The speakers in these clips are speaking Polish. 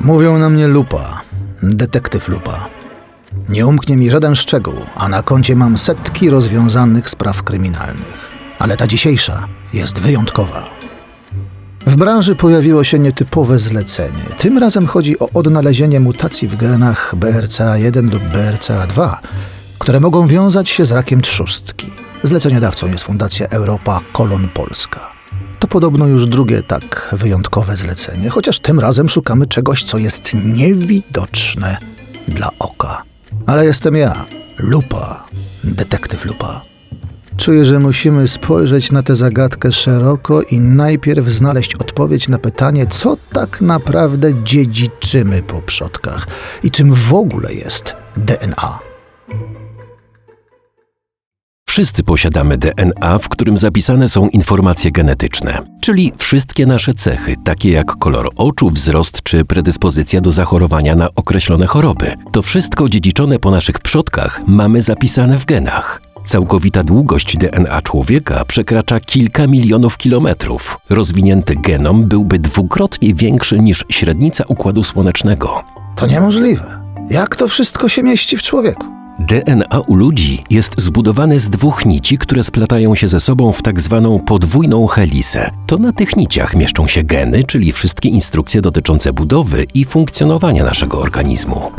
Mówią na mnie lupa, detektyw lupa. Nie umknie mi żaden szczegół, a na koncie mam setki rozwiązanych spraw kryminalnych. Ale ta dzisiejsza jest wyjątkowa. W branży pojawiło się nietypowe zlecenie. Tym razem chodzi o odnalezienie mutacji w genach BRCA1 lub BRCA2, które mogą wiązać się z rakiem trzustki. Zleceniodawcą jest Fundacja Europa Kolon Polska. To podobno już drugie tak wyjątkowe zlecenie, chociaż tym razem szukamy czegoś, co jest niewidoczne dla oka. Ale jestem ja, Lupa, detektyw Lupa. Czuję, że musimy spojrzeć na tę zagadkę szeroko i najpierw znaleźć odpowiedź na pytanie, co tak naprawdę dziedziczymy po przodkach i czym w ogóle jest DNA. Wszyscy posiadamy DNA, w którym zapisane są informacje genetyczne, czyli wszystkie nasze cechy, takie jak kolor oczu, wzrost czy predyspozycja do zachorowania na określone choroby. To wszystko dziedziczone po naszych przodkach mamy zapisane w genach. Całkowita długość DNA człowieka przekracza kilka milionów kilometrów. Rozwinięty genom byłby dwukrotnie większy niż średnica Układu Słonecznego. To niemożliwe. Jak to wszystko się mieści w człowieku? DNA u ludzi jest zbudowane z dwóch nici, które splatają się ze sobą w tak zwaną podwójną helisę. To na tych niciach mieszczą się geny, czyli wszystkie instrukcje dotyczące budowy i funkcjonowania naszego organizmu.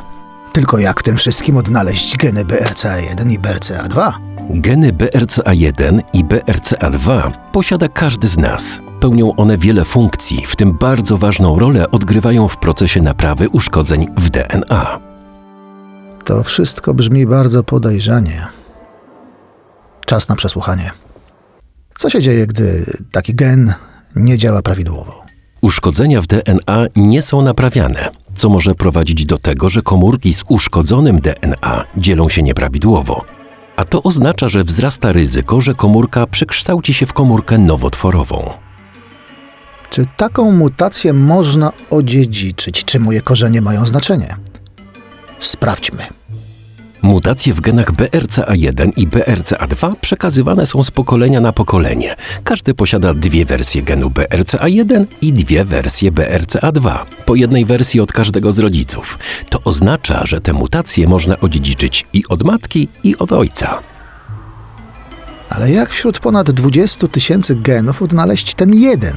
Tylko jak w tym wszystkim odnaleźć geny BRCA1 i BRCA2? Geny BRCA1 i BRCA2 posiada każdy z nas. Pełnią one wiele funkcji, w tym bardzo ważną rolę odgrywają w procesie naprawy uszkodzeń w DNA. To wszystko brzmi bardzo podejrzanie. Czas na przesłuchanie. Co się dzieje, gdy taki gen nie działa prawidłowo? Uszkodzenia w DNA nie są naprawiane, co może prowadzić do tego, że komórki z uszkodzonym DNA dzielą się nieprawidłowo. A to oznacza, że wzrasta ryzyko, że komórka przekształci się w komórkę nowotworową. Czy taką mutację można odziedziczyć? Czy moje korzenie mają znaczenie? Sprawdźmy. Mutacje w genach BRCA1 i BRCA2 przekazywane są z pokolenia na pokolenie. Każdy posiada dwie wersje genu BRCA1 i dwie wersje BRCA2, po jednej wersji od każdego z rodziców. To oznacza, że te mutacje można odziedziczyć i od matki, i od ojca. Ale jak wśród ponad 20 tysięcy genów odnaleźć ten jeden?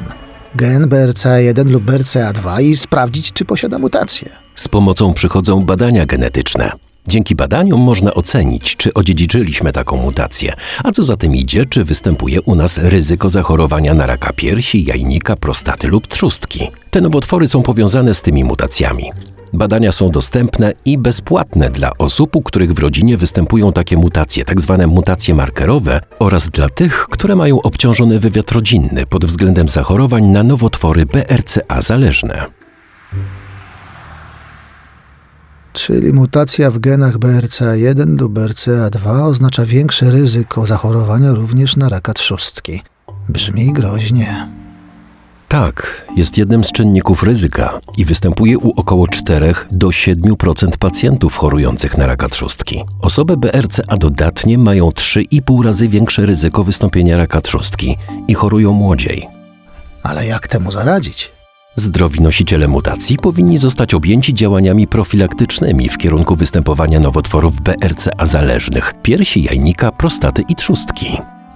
Gen BRCA1 lub BRCA2 i sprawdzić, czy posiada mutację. Z pomocą przychodzą badania genetyczne. Dzięki badaniom można ocenić, czy odziedziczyliśmy taką mutację, a co za tym idzie, czy występuje u nas ryzyko zachorowania na raka piersi, jajnika, prostaty lub trzustki. Te nowotwory są powiązane z tymi mutacjami. Badania są dostępne i bezpłatne dla osób, u których w rodzinie występują takie mutacje, tzw. mutacje markerowe, oraz dla tych, które mają obciążony wywiad rodzinny pod względem zachorowań na nowotwory BRCA zależne. Czyli mutacja w genach BRCA1 lub BRCA2 oznacza większe ryzyko zachorowania również na raka trzustki. Brzmi groźnie. Tak, jest jednym z czynników ryzyka i występuje u około 4 do 7% pacjentów chorujących na raka trzustki. Osoby BRCA dodatnie mają 3,5 razy większe ryzyko wystąpienia raka trzustki i chorują młodziej. Ale jak temu zaradzić? Zdrowi nosiciele mutacji powinni zostać objęci działaniami profilaktycznymi w kierunku występowania nowotworów BRCA zależnych, piersi, jajnika, prostaty i trzustki.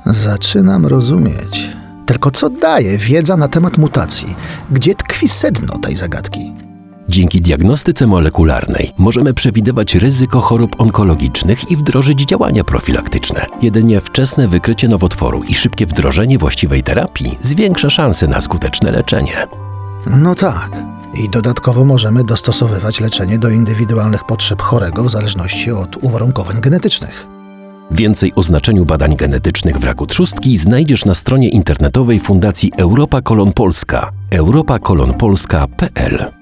Zaczynam rozumieć. Tylko co daje wiedza na temat mutacji? Gdzie tkwi sedno tej zagadki? Dzięki diagnostyce molekularnej możemy przewidywać ryzyko chorób onkologicznych i wdrożyć działania profilaktyczne. Jedynie wczesne wykrycie nowotworu i szybkie wdrożenie właściwej terapii zwiększa szanse na skuteczne leczenie. No tak. I dodatkowo możemy dostosowywać leczenie do indywidualnych potrzeb chorego w zależności od uwarunkowań genetycznych. Więcej o znaczeniu badań genetycznych w raku trzustki znajdziesz na stronie internetowej Fundacji Europa Kolon Polska europakolonpolska.pl